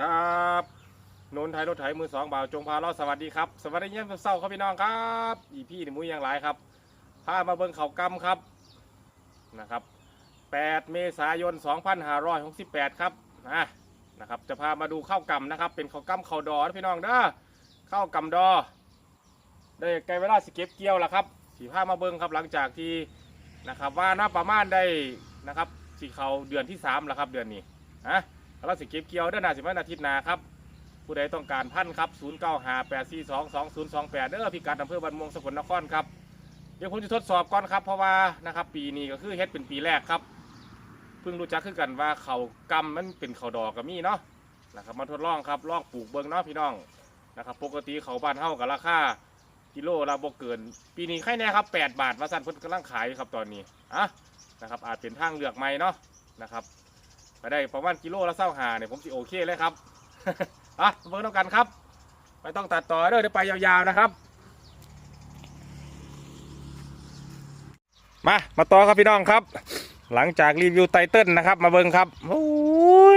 ครับนนท์ไทยรถไถมือสองบ่าวจงพาเราสวัสดีครับสวัสดีเยี่ยมเศร้าครับพี่น้องครับอีพี่นี่มุ้ยยังหลายครับพามาเบิ่งเขากำครับนะครับ 8 เมษายน 2568 ครับนะนะครับจะพามาดูข้าวกำนะครับ เป็นข้าวกำข้าวดอพี่น้องเด้อข้าวกำดอ ได้ใกลเวลาสเก็บเกี่ยวแล้วครับสีผ้ามาเบิ่งครับหลังจากที่นะครับว่าน่าประมาณได้นะครับสีเขาเดือนที่3แล้วครับเดือนนี้ฮะ เราสิเก็บเกี่ยวเดือนหน้าสิบวันอาทิตย์หน้าครับผู้ใดต้องการพันครับ0 9 5 8 4 2 2 0 2 8เด้อพิกัดอำเภอบันมงสกลนครครับเดี๋ยวผมจะทดสอบก่อนครับ เพราะว่านะครับปีนี้ก็คือเฮ็ดเป็นปีแรกครับเพิ่งรู้จักขึ้นกันว่าเขากำมันเป็นเขาดอกกับมีเนาะนะครับมาทดลองครับลองปลูกเบิ่งเนาะพี่น้องนะครับปกติเขาบ้านเฮากับราคากิโลละบ่เกิน ปีนี้ใครแน่ครับ 8 บาทว่าสั่นเพิ่นกำลังขายครับตอนนี้อะนะครับอาจเป็นทางเลือกใหม่เนาะนะครับ ไปได้ประมาณกิโลละเศร้าหาเนี่ยผมสิโอเคเลยครับ อะเบิ่งต้องกันครับไม่ต้องตัดต่อเด้อเดี๋ยวไปยาวๆนะครับ มา มาต่อครับพี่น้องครับ หลังจากรีวิวไตเติ้ลนะครับ มาเบิ่งครับโอ้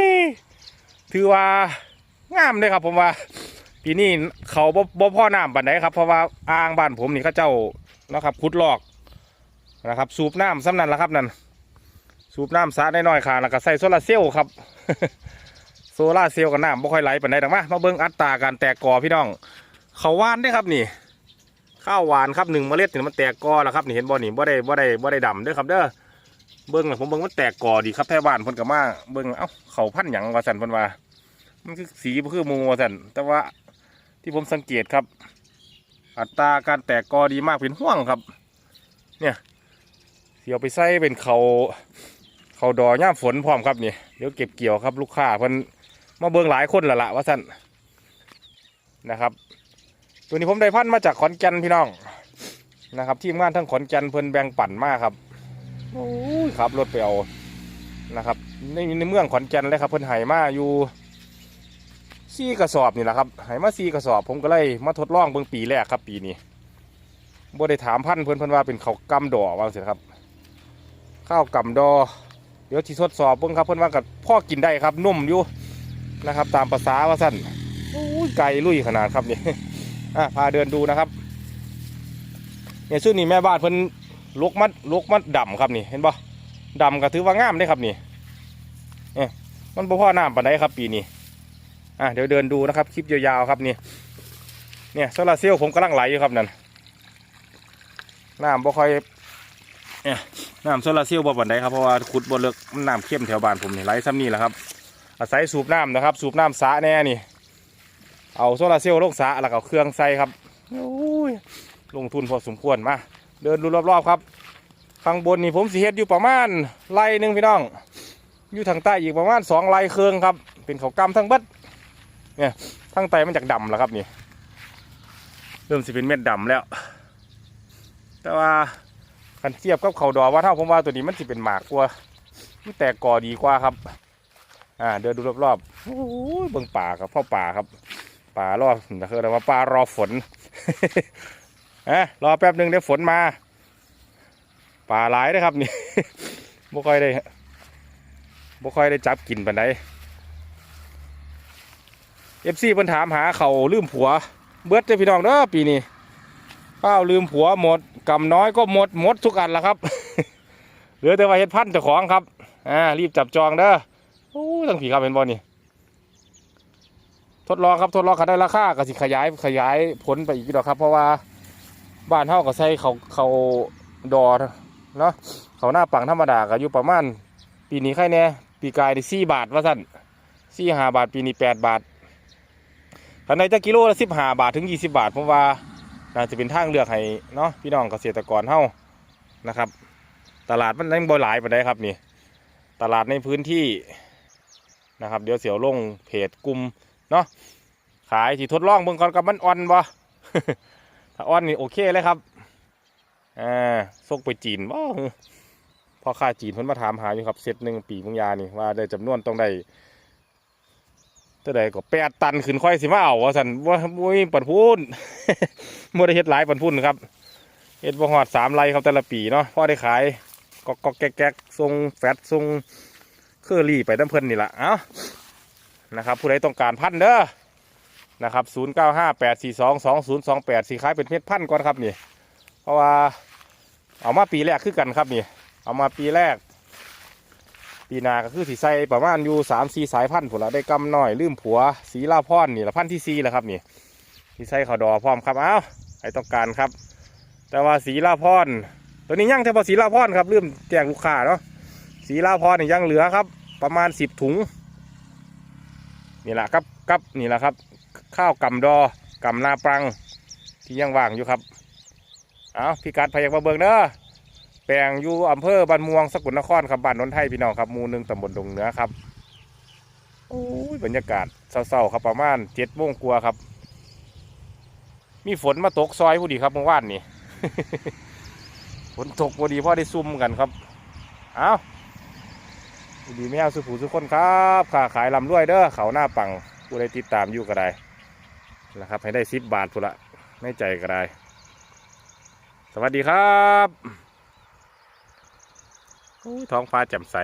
ยถือว่างามเลยครับผมว่าปีนี้เขาบ่บ่พ่อน้ำปันไดครับเพราะว่าอ่างบ้านผมนี่เขาเจ้านะครับขุดลอกนะครับ สูบน้ำซ้ำนั่นละครับนั่น สูบน้ำสาได้น้อยๆค่ะแล้วก็ใส่โซลาร์เซลล์ครับ โซลาร์เซลล์กับน้ำบ่ค่อยไหลปานใดดอกมามาเบิ่งอัตราการแตกกอพี่น้องเขาวหวานได้ครับนี่ ข้าวหวานครับหนึ่งเมล็ดนี่มันแตกกอแล้วครับนี่เห็นบ่นี่บ่ได้บ่ได้บ่ได้ดำเด้อครับเด้อเบิ่งนะผมเบิ่งมันแตกกอดีครับแท้บ้านพิ่นก็มาเบิ่งเอ้าเขาพันหยังว่าซั่นพนว่า มันคือสีคือมูว่าซั่นแต่ว่าที่ผมสังเกตครับ อัตราการแตกกอดีมากเป็นห่วงครับ เนี่ยเสียวไปใส่เป็นเขา เขาดอย่ามฝนพร้อมครับนี่เดี๋ยวเก็บเกี่ยวครับลูกค้าเพิ่นมาเบิ่งหลายคนละละว่าสั่นนะครับ ตัวนี้ผมได้พันมาจากขอนแก่นพี่น้องนะครับทีมงานทั้งขอนแก่นเพิ่นแบ่งปั่นมากครับโอ้ยครับรถไปเอานะครับในในเมืองขอนแก่นเลยครับเพิ่นไห้มาอยู่ซีกระสอบนี่แหละครับไห้มาซีกระสอบผมก็เลยมาทดลองเบิ่งปีแรกครับปีนี้บ่ได้ถามพันเพิ่นเพิ่นว่าเป็นเขาวกำดอว่าสิครับ ข้าวกำดอ เดี๋ยวที่ทดสอบเบิ่งครับเพิ่นว่ากับพ่อกินได้ครับนุ่มอยู่นะครับ ตามภาษาว่าสั้นไก่ลุยขนาดครับนี่อะพาเดินดูนะครับเนี่ยซึ่งนี่แม่บ้านเพิ่นลกมัดลกมัดดำครับนี่เห็นบ่ดำก็ถือว่างามได้ครับนี่เนี่ยมันบ่พ่อน้ำปานใดครับปีนี้อะเดี๋ยวเดินดูนะครับคลิปยาวๆครับนี่เนี่ยโซลาร์เซลล์ผมกำลังไหลอยู่ครับนั่นน้ำบ่ค่อย น้ำโซลาเซลล์บ่บันไดครับเพราะว่าขุดบ่เลิกน้ำเข้มแถวบ้านผมนี่ไหลซ้ำนี่แหละครับ อาศัยสูบน้ำนะครับ สูบน้ำสะแน่นี่ เอาโซลาเซลล์ลงสะแล้วก็เอาเครื่องใส่ครับโอ้ยลงทุนพอสมควรมาเดินดูรอบๆครับ ข้างบนนี่ผมสีเฮ็ดอยู่ประมาณไร่หนึ่งพี่น้อง อยู่ทางใต้อีกประมาณสองไร่เครื่องครับ เป็นเขากำทั้งเบัดเนี่ยทางใต้มันจากดำแล้วครับนี่ เริ่มสิเป็นเม็ดดำแล้ว แต่ว่า คันเทียบกับเขาดอว่าเท่าผมว่าตัวนี้มันสิเป็นหมากกว่ามันแตกกอดีกว่าครับ อ่า เดินดูรอบๆโอ้ยเบิ่งป่าครับพ่อป่าครับ ป่ารอนะคืออะไรว่าป่ารอฝนอะรอแป๊บหนึ่งเดี๋ยวฝนมา ป่าหลายนะครับนี่บ่ค่อยได้บ่ค่อยได้จับกินปานใดเอฟซีเพิ่นถามหาเขาลืมผัว เบิดเด้พี่น้องเด้อปีนี้ ข้าวลืมผัวหมดกำน้อยก็หมดหมดทุกอันล้วครับ เหลือแต่ว่าเฮ็ดพันธุ์เจ้าของครับอ่ารีบจับจองเด้อโอ้ทั้งผีครับเห็นบ่นี่ทดลองครับทดลองกันได้ราคาก็สิขยายขยายผลไปอีกดอกครับ เพราะว่าบ้านเฮาก็ใส่เขาเขาดอเนาะเขาหน้าปังธรรมดาก็อยู่ประมาณปีนี้ใครแน่ปีกายได้สี่บาทว่าสั่นสี่ห้าบาทปีนี้แปดบาทคันในจะกิโลละสิบห้าบาทถึงยี่สิบาทผมว่า น่าจะเป็นทางเลือกให้เนาะพี่น้องเกษตรกรเฮานะครับ ตลาดมันยังบ่หลายปานใดครับนี่ ตลาดในพื้นที่นะครับ เดี๋ยวเสียวลงเพจกลุ่มเนาะขายที่ทดลองเบิ่งก่อนกับมันอ่อนบ่ถ้าอ่อนนี่โอเคเลยครับอ่าส่งไปจีนบ่พ่อค่าจีนเพิ่นมาถามหาอยู่ครับเซตหนึ่งปีมึงยานี่ว่าได้จำนวนต้องได้ เท่าใดก็แปดตันขึ้นค่อยสิมาเอาว่าสันว่าบ่มีปันพูนบ่ได้เฮ็ดหลายปันพูนครับเฮ็ดบ่ฮอดสามไรครับแต่ละปีเนาะพอได้ขายก็ก็แก๊กแก๊กส่งแฟตส่งเคอรี่ไปน้ำเพิ่นนี่ละเอ้านะครับ ผู้ใดต้องการพันเด้อนะครับ0 9 5 8 4 2 2 0 2 8สีขายเป็นเพชรพันก่อนครับนี่ เพราะว่าเอามาปีแรกคือกันครับนี่ เอามาปีแรก ปีนาก็คือสีใส่ประมาณอยู่สามสี่สายพันธุ์ผุนละได้กำน้อย ลืมผัวสีลาพอนนี่ละพันธุ์ที่สี่แล้วครับนี่สีใส่ขาดอพร้อมครับเอ้าใครต้องการครับ แต่ว่าสีลาพอนตัวนี้ยังแต่พอสีลาพอนครับลืมแจ้งลูกค้าเนาะสีลาพอนนี่ยังเหลือครับ ประมาณสิบถุงนี่แหละครับกับนี่แหละครับ ข้าวกำดอกำนาปรังที่ยังว่างอยู่ครับ เอาพี่กัดพยักมาเบิงเด้อ ปลงอยู่อำเภอบ้านม่วงสกลนครครับบ้านนนทไทยพี่น้องครับหมู่หนึ่งตำบลดงเหนือครับโอ้ยบรรยากาศเศร้าๆครับประมาณเจ็ดโมงกว่าครับ มีฝนมาตกซอยพอดีครับเมื่อวานนี่ฝนตกพอดีพ่อได้ซุ่มกันครับ เอาดีไม่เอาสุผูสุคนครับค้าขายลำรวยเด้อเขาหน้าปังผู้ใดติดตามอยู่ก็ได้นะครับให้ได้สิบบาทพุละไม่ใจก็ได้ สวัสดีครับ ท้องฟ้าแจ่มใส